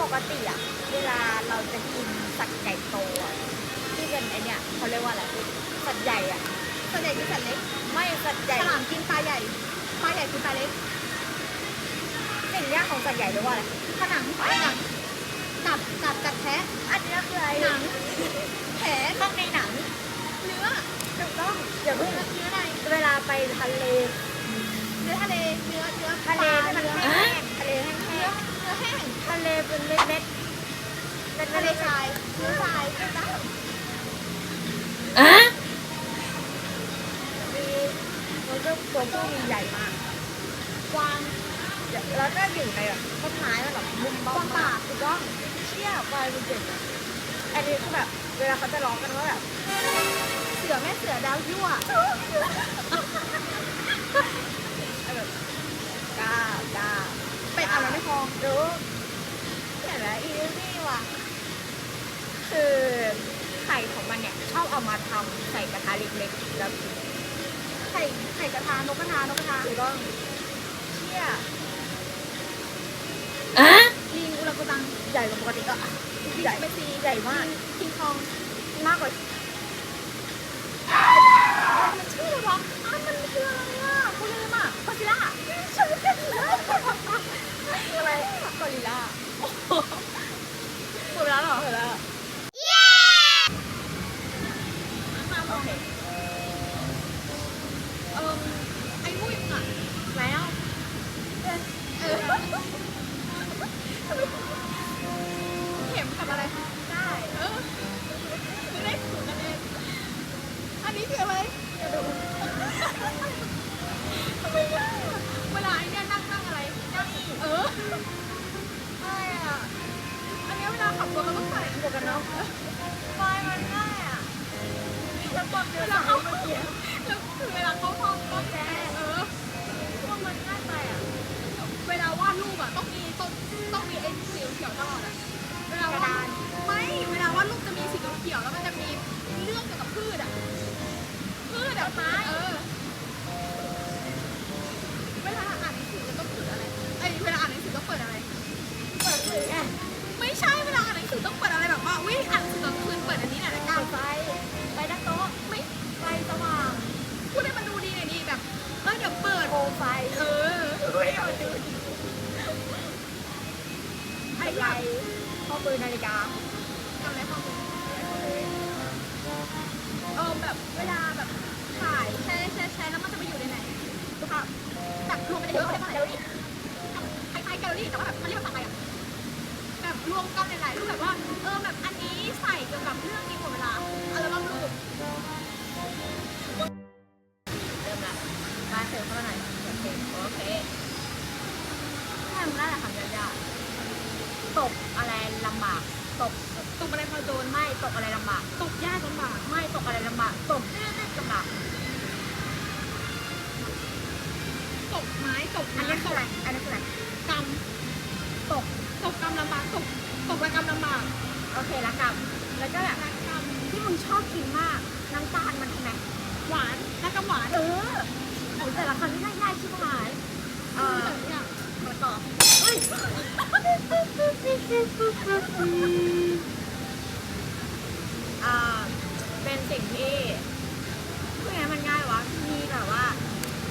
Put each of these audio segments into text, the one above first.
ปกติอะเวลาเราจะกินสัตว์ใหญ่โตอะที่เป็นไอเนี่ยเขาเรียกว่าอะไรสัตว์ใหญ่อะส่วนใหญ่กินสัตว์เล็กไม่สัตว์ใหญ่ฉลามกินปลาใหญ่ปลาใหญ่กินปลาเล็กสิ่งยากของสัตว์ใหญ่เรียกว่าอะไรผนังหนังกัดกัดกัดแทะอันนี้คืออะไรหนังแผลข้างในหนังเนื้อถูกต้องอย่าเนื้เพิ่องเนื้ออะไรเวลาไปทะเลเนื้อทะเลเนื้อเนื้อทะเลปาที่มันเนื้อแห้งทะเลแห้เนื้องเนื้อ แห้งๆทะเลเป็นเม็ดๆเป็นทะเลเม็ดทรายเนื้อทรายเนื้อน้ๆมีมันก็ตัวผู้มีใหญ่มากำกวางแล้วก็อยู่ในแบบต้นไม้มันแบบมุมบ้องป่าถูกต้องเชี่ยควายมันเจ๋งอะอันนี้คือแบบเวลาเขาจะร้องกันว่าแบบเสือแม่เสือดาวยั่วแบบกล้ากล้าเป็ด อะไรไม่พอดูเห็นแล้วอีนี่ว่ะ คือไข่ของมันเนี่ยชอบเอามาทำใส่กระทะเล็กๆแล้วกินไข่ไข่กระทานกกระทานกกระทาถูกต้องเชี่ยลิงอุลกุตังใหญ่กว่าปกติก็ใหญ่เมซีใหญ่มากคิงคองมากกว่ามันชื่ออะไรวะอ้าวมันคืออะไรอะกูลืมอะกอซิล่าชื่อกันเลย ได้เออไม่ได้ถูกกันเองอันนี้คืออะไรกระดูกทำไมยากอะเวลาไอ้เนี่ยนั่งนั่งอะไรเก้าอี้เอออะไรอะอันนี้เวลาขับรถเราต้องใส่หมวกกันน็อกไฟมันง่ายอะแล้วกดเวเวลาเข้าเสียแล้วคือเวลาเข้าห้องก็แจ้เออพวกมันง่ายไปอะเวลาวาดรูปอะต้องมีต้องต้องมีไอ้สีเขียวตลอดอะเวลาวาด ไม่ เวลาวาดรูปจะมีสีเขียวแล้วมันจะมีเรื่องเกี่ยวกับพืชอะ พืชอะไม้เออ เวลาอ่านหนังสือจะต้องเปิดอะไรไอยเวลาอ่านหนังสือต้องเปิดอะไร เปิดมือไงไม่ใช่ เวลาอ่านหนังสือต้องเปิดอะไรแบบว่าวิอ่านหนังสือตอนคืนเปิดอันนี้หน่อยนะเปิก้าวดไฟ ไฟตั้งโต๊ะ ไม่ไฟสว่างพูดให้มันดูดีหน่อยดิแบบ เออเดี๋ยวเปิด โคมไฟเออเฮ้ยเอาดูดิไอ้ไรข้อมือนาฬิกา ทำอะไรข้อมูลเออแบบเวลาแบบถ่ายแช่แช่แช่แล้วมันจะไปอยู่ในไหนรูปภาพแบบรวมไปในเยอะเลยเดี๋ยวนี้คล้ายๆแกลเลอรี่แต่ว่าแบบมันเรียกภาษาไทยอะแบบรวมกันหลายๆรูปแบบว่าเออแบบอันนี้ใส่เกี่ยวกับเรื่อง กอันนี้น้ำคืตอกอะไรอันนี้คืออะไรกรรมตกตกกรรมลำบากตกตกระกรรมลำบากโอเคละกับแล้วก็แบบรักรรมที่มึงชอบกินมากน้ำตาลมันทำไมหวานรักกรรมหวานเออโหแต่ละคำที่ง่ายๆชิบหายเออแต่ละอย่างมาต่อเฮ้ยอ่าเป็นสิ่งที่พูดไงมันง่ายวะมีแบบว่า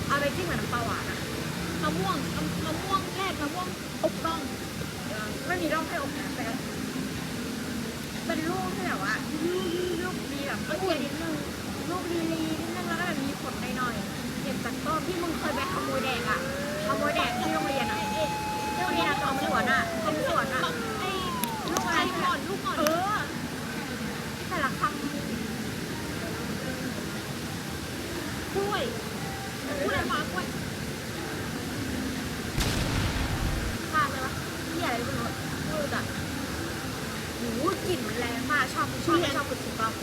เอาไปจิ้มกับน้ำปลาหวานอะะม่วงมะมะม่วงแรกมะม่วงอบร่องเออไม่มีร่องให้อบนะแต่ก็เป็นลูกที่แบบว่าลูกดีแบบละเอียดนิดนึงลูกลีลีนิดนึงแล้วก็แบบมีผลหน่อยๆเก็บจากต้นที่มึงเคยไปขโมยแดกอะขโมยแดกที่โรงเรียนอะที่โรงเรียนอะทำสวนอะทำสวนอะไอ้ลูกอะไร ไอ้ ที่ ก่ แบ อบ นลูกก่อน เออแต่ละคำ กล้วยกล้วยหวานกล้วย ข้ามเลยวะที่อะไรไม่รู้ไม่รู้จักโหูกลิ่นมันแรงมากชอบชอบไม่ชอบคุณถูกต้อง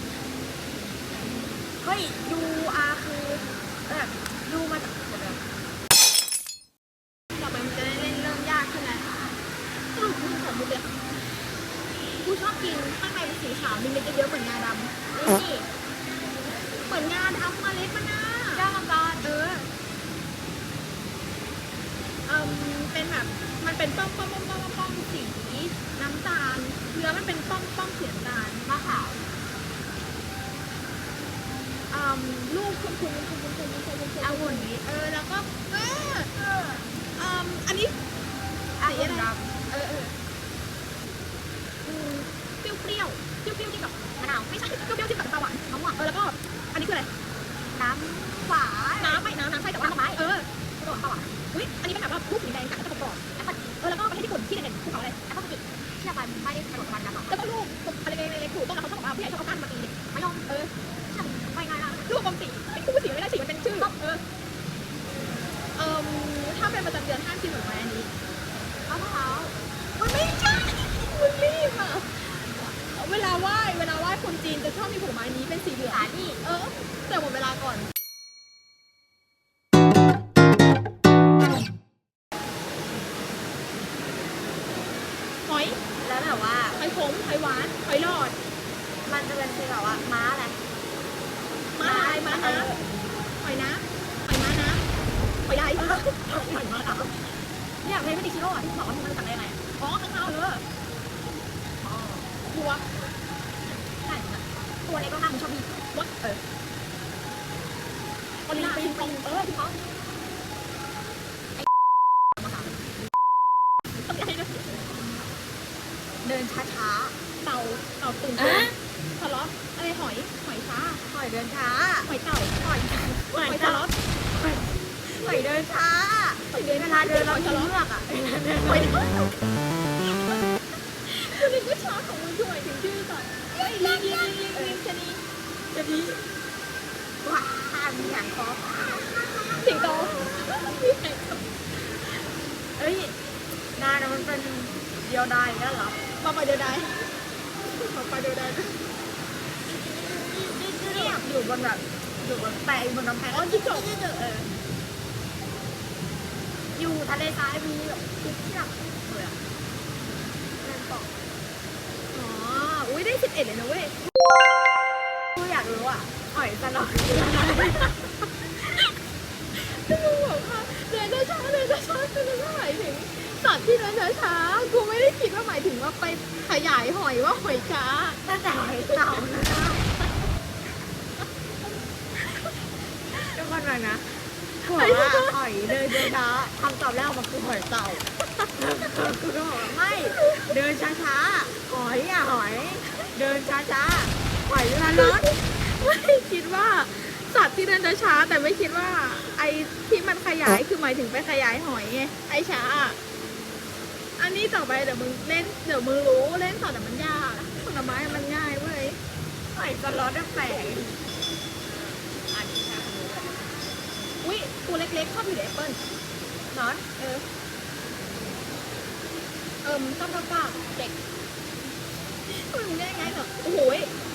เฮ้ยดูอาคือแบบดูมาจากเดี๋ยวต่อไปมันจะได้เล่นเรื่องยากขึ้นนะสรุปกูผมมุกเกูชอบกินข้างในเป็นสีขาวมีเม็ดเยอะๆเหมือนงาดำนี่เหมือนงาดำเมล็ดมันน่ะเจ้ามังกรเออเอมเป็นแบบมันเป็นป้องป้องป้องป้องป้องสีน้ำตาลเนื้อมันเป็นป้อมป้อมเสียงตาลมะขาว อืมลูกคุณคุณคุณคุณคุณคุณคุณคุณเอาหุ่นนี้เออแล้วก็เอออืมอันนี้เอาหุ่นดเออเออเปรี้ยวเปรี้ยวเปรี้ยวเปรี้ยวที่กับมะนาวไม่ใช่เปรี้ยวเปรี้ยวที่กับน้ำตาหวานมะม่วงเออแล้วก็อันนี้คืออะไรน้ำหวานน้ำไม่น้ำน้ำใช่แต่ว่าน้ำไม้เออน้ำตาหวานอุ้ยอันนี้เป็นแบบว่าลูกสีแดงกัดแล้วก็กรอบแอปเปิ้ลเออแล้วก็ประเทศญี่ปุ่นที่เด่นๆภูเขาอะไรแอปเปิ้ลสกิเชื่อมันไม่ได้กระโดดมันนะแล้วก็ลูกอะไรเล็กๆถูกต้นแล้วเขาชอบบอกว่าพี่ใหญ่ชอบเอาก้านมาตีมะยองเออเชื่อมันไม่ง่ายนะ ลูกอมสีเป็นคู่สีไม่ได้สีมันเป็นชื่อเออเอ่มถ้าเป็นประจำเดือนห้ามกินผลไม้อันนี้มะพร้าวมันไม่ใช่มันรีบอะเวลาไหว้เวลาไหว้คนจีนจะชอบมีผลไม้นี้เป็นสีเหลืองสาลี่เออแต่หมดเวลาก่อน เนี่ยเพลงไม่ติชิโร่อะที่บอกว่ามันมาจากอะไรไงอะอ๋อข้างคาเอออ๋อบัวใช่นะตัวเล็กก็ห้ามชอบมีวัดเออออลินปิงปองเออที่เขาไอ้เดินช้าเต่าเต่าตุ่นๆอะทะเลาะอะไรหอย หอยช้า หอยเดินช้า หอยเต่าหอยหอยทะเลาะ หอยเดินช้าหอยเดินเวลาเดินเราหอยมีทะเลือกอะหอยเลาะคือนึกว่าช้าของมันช่วยถึงชื่อก่อนเฮ้ยลิงลิงลิงลิงชนีจะดีว้ามีหางคอสิงโตเอ้ยนานะมันเป็นเดียวดายนั่นเหรอปลาปเดียวดายปลาปเดียวดายนี่ยอยู่บนแบบอยู่บนแปะอยู่บนกำแพงอ๋อจิ๊กจกเออ อยู่ทะเลทรายมีแบบทุกอย่างเลยอะแม่งบอกอ๋อ อุ้ยได้สิบเอ็ดเลยนะเว้ยกูอยากรู้อะหอยสลอดที่มึงบอกว่าเดินช้าๆเดินช้าๆคือนึกว่หมายถึงสัตว์ที่เดินช้าๆกูไม่ได้คิดว่าหมายถึงว่าไปขยายหอยว่าหอยช้าตั้งแต่หอยเต่านะทุกคนฟังนะ กูบอกว่าหอยเดินช้าๆคำตอบแรกออกมาคือหอยเต่ากูก็บอกว่าไม่ เดินช้าๆหอยอะหอย เดินช้าๆหอยเวลารถไม่คิดว่าสัตว์ที่เดินช้าๆแต่ไม่คิดว่า ไอ้ที่มันขยายคือหมายถึงไปขยายหอยไงไอ้ช้า อันนี้ต่อไปเดี๋ยวมึงเล่นเดี๋ยวมึงรู้เล่นต่อแต่มันยากผลไม้มันง่ายเว้ยหอยสลอดแปลก อุ้ยตัวเล็กๆชอบอยู่ในแอปเปิ้ลนอนเออ เอิมต้องกล้าเด็กทำไมมึงได้ไงเหรอโอ้โห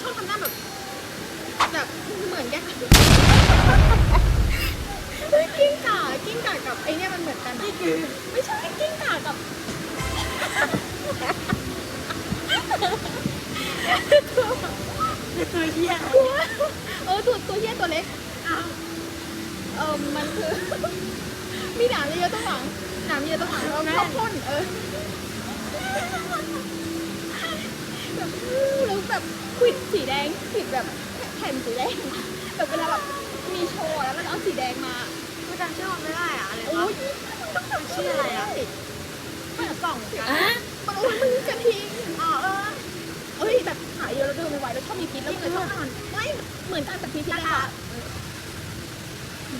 ชอบทำหน้าแบบแบบเหมือนแกเฮ้ยกิ้งก่ากิ้งก่ากับไอเนี่ยมันเหมือนกันอะไม่ใช่กิ้งก่ากับตัวเหี้ยตัวเออตัวตัวเหี้ยตัวเล็กอ้าว ออมันคือ มีหนามเยอะๆตรงหลังหนามเยอะตรงหลังแล้วชอบพ่นเออแบบแล้วแบบควิดสีแดงควิดแบบแผ่นสีแดงแบบเวลาแบบมีโชว์แล้วมันเอาสีแดงมากูจำชื่อมันไม่ได้อะอะไรโอ้วะยมันชื่ออะไรอะติดมันกล่องกัน มันโอ้ยมึงกระทิงอ๋อเออเอ้ยแบบหายเยอะแล้วเดินไม่ไหวแล้วชอบมีพิษแล้วมึงเลยชอบนอนไม่เหมือนกันแต่พิษที่แรกอะ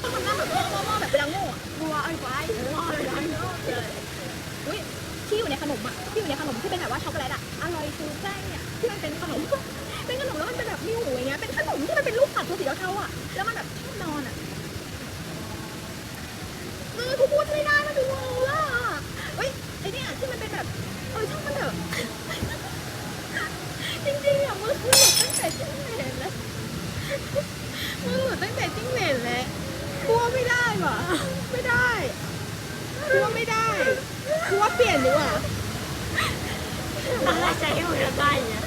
ต้องทำหน้าแบบโง่ๆแบบเวลาโง่อะบัวไอ้ไว้รอเลยนะเลยอุ้ยที่อยู่ในขนมอะที่อยู่ในขนมที่เป็นแบบว่าช็อกโกแลตอะอร่อยฟูแป้งเนี่ยที่มันเป็นขนมเป็นขนมแล้วมันเป็นแบบมีหูอย่างเงี้ยเป็นขนมที่มันเป็นรูปสัตว์ตัวสีเทาๆอะแล้วมันแบบชอบนอนอะเออกูพูดไม่ได้มันดูงูล่ะเฮ้ยไอเนี่ยที่มันเป็นแบบเออช่างมันเถอะจริงๆอะมึงหลุดตั้งแต่จิ้งเหลนแล้วมึงหลุดตั้งแต่จิ้งเหลนแล้วกลัว ไม่ได้ว่ะไม่ได้กลัวไม่ได้กลัวเปลี่ยนดีกว่าตอนแรกใจให้มึงจะได้เนี่ย